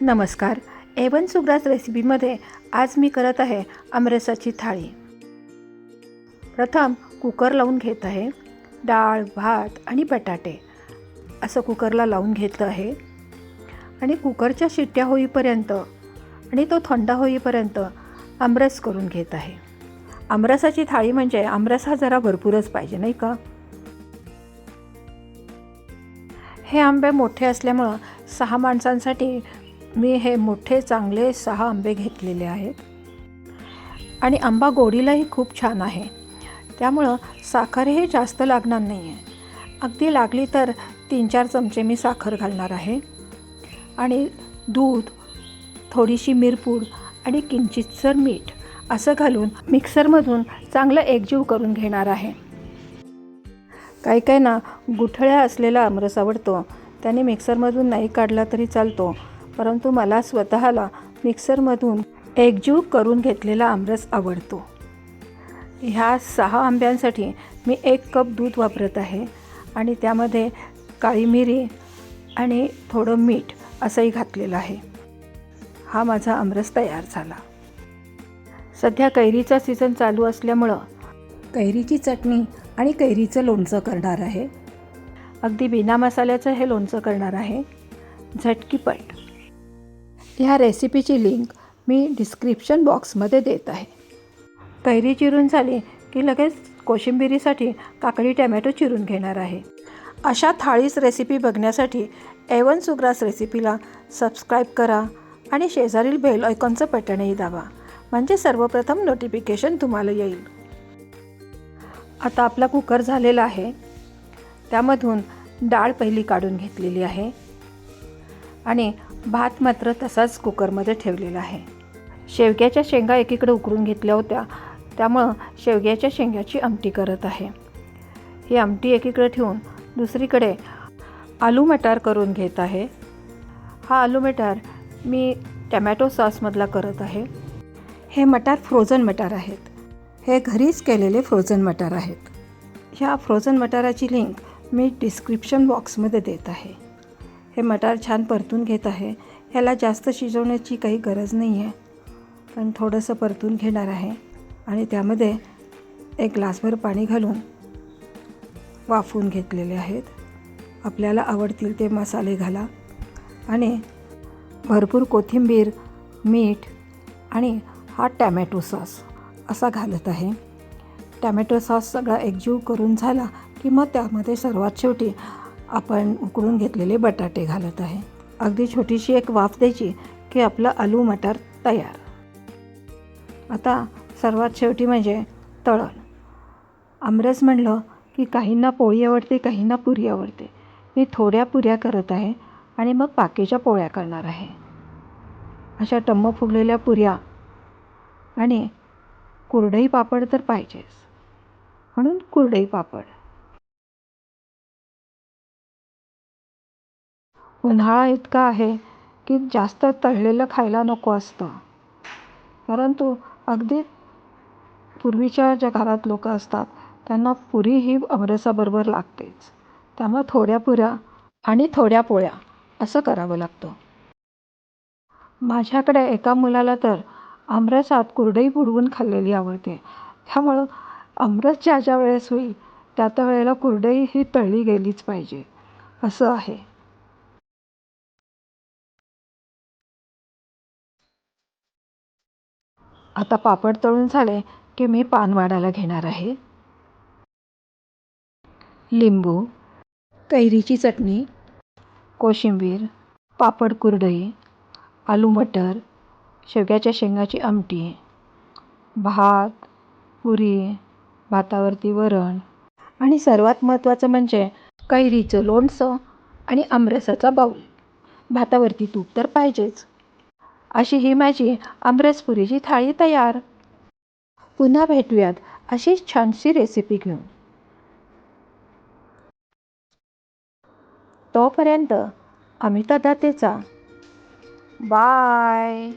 नमस्कार. एवन सुग्रास रेसिपीमध्ये आज मी करत आहे आमरसाची थाळी. प्रथम कुकर लावून घेत आहे. डाळ भात आणि बटाटे असं कुकरला लावून घेतलं आहे. आणि कुकरच्या शिट्ट्या होईपर्यंत आणि तो थंड होईपर्यंत आमरस करून घेत आहे. आमरसाची थाळी म्हणजे आमरस हा जरा भरपूरच पाहिजे नाही का? हे आंबे मोठे असल्यामुळं सहा माणसांसाठी मी हे मोठे चांगले सहा आंबे घेतलेले आहेत. आणि आंबा गोडीलाही खूप छान आहे. त्यामुळं साखरही जास्त लागणार नाही आहे अगदी लागली तर तीन चार चमचे मी साखर घालणार आहे. आणि दूध थोडीशी मिरपूड आणि किंचितसर मीठ असं घालून मिक्सरमधून चांगलं एकजीव करून घेणार आहे. काही काही ना गुठळ्या असलेला आमरस आवडतो. त्याने मिक्सरमधून नाही काढला तरी चालतो. परंतु मला स्वतःला मिक्सरमधून एकजीव करून घेतलेला आमरस आवडतो. ह्या सहा आंब्यांसाठी मी एक कप दूध वापरत आहे आणि त्यामध्ये काळी मिरी आणि थोडं मीठ असंही घातलेलं आहे. हा माझा आमरस तयार झाला. सध्या कैरीचा सीझन चालू असल्यामुळं कैरीची चटणी आणि कैरीचं लोणचं करणार आहे. अगदी बिना मसाल्याचं हे लोणचं करणार आहे. झटकीपट. ह्या रेसिपीची लिंक मी डिस्क्रिप्शन बॉक्समध्ये देत आहे. कैरी चिरून झाली की लगेच कोशिंबिरीसाठी काकडी टॅमॅटो चिरून घेणार आहे. अशा थाळीस रेसिपी बघण्यासाठी एवन सुग्रास रेसिपीला सबस्क्राईब करा आणि शेजारील बेल ऐकॉनचं बटणही दाबा. म्हणजे सर्वप्रथम नोटिफिकेशन तुम्हाला येईल. आता आपला कुकर झालेला आहे. त्यामधून डाळ पहिली काढून घेतलेली आहे. आणि भात मात्र तसाच कुकरमध्ये ठेवलेला आहे. शेवग्याच्या शेंगा एकीकडे उकळून घेतल्या होत्या. त्यामुळं शेवग्याच्या शेंगाची आमटी करत आहे. ही आमटी एकीकडे ठेवून दुसरीकडे आलू मटार करून घेत आहे. हा आलू मटार मी टमॅटो सॉसमधला करत आहे. हे मटार फ्रोझन मटार आहेत. हे घरीच केलेले फ्रोझन मटार आहेत. ह्या फ्रोझन मटाराची लिंक मी डिस्क्रिप्शन बॉक्समध्ये देत आहे. हे मटार छान परतून घेत आहे. ह्याला जास्त शिजवण्याची काही गरज नाही आहे पण थोडंसं परतून घेणार आहे. आणि त्यामध्ये एक ग्लासभर पाणी घालून वाफवून घेतलेले आहेत. आपल्याला आवडतील ते मसाले घाला. आणि भरपूर कोथिंबीर मीठ आणि हा टॅमॅटो सॉस असा घालत आहे. टॅमॅटो सॉस सगळा एकजीव करून झाला की मग त्यामध्ये सर्वात शेवटी आपण उकळून घेतलेले बटाटे घालत आहे. अगदी छोटीशी एक वाफ द्यायची की आपलं आलू मटार तयार. आता सर्वात शेवटी म्हणजे तळण. आमरस म्हणलं की काहींना पोळी आवडते काहींना पुरी आवडते. मी थोड्या पुऱ्या करत आहे आणि मग बाकीच्या पोळ्या करणार आहे. अशा टम्म फुगलेल्या पुऱ्या आणि कुरडई पापड तर पाहिजेच. म्हणून कुरडई पापड. उन्हाळा इतका आहे की जास्त तळलेलं खायला नको असतं. परंतु अगदी पूर्वीच्या ज्या घरात लोक असतात त्यांना पुरी ही अमरसाबरोबर लागतेच. त्यामुळे थोड्या पुऱ्या आणि थोड्या पोळ्या असं करावं लागतं. माझ्याकडे एका मुलाला तर आमरसात कुरडई बुडवून खाल्लेली आवडते. त्यामुळं आमरस ज्या ज्या वेळेस होईल त्या त्या वेळेला कुरडई ही तळली गेलीच पाहिजे. असं आहे. आता पापड तळून झाले की मी पान वाढायला घेणार आहे. लिंबू कैरीची चटणी कोशिंबीर पापड कुरडई आलू मटर शेवग्याच्या शेंगाची आमटी भात पुरी भातावरती वरण आणि सर्वात महत्त्वाचं म्हणजे कैरीचं लोणचं आणि आमरसाचा बाऊल. भातावरती तूप तर पाहिजेच. अशी ही माझी आमरसपुरीची थाळी तयार. पुन्हा भेटूयात अशीच छानशी रेसिपी घेऊन. तोपर्यंत अमिता दातेचा बाय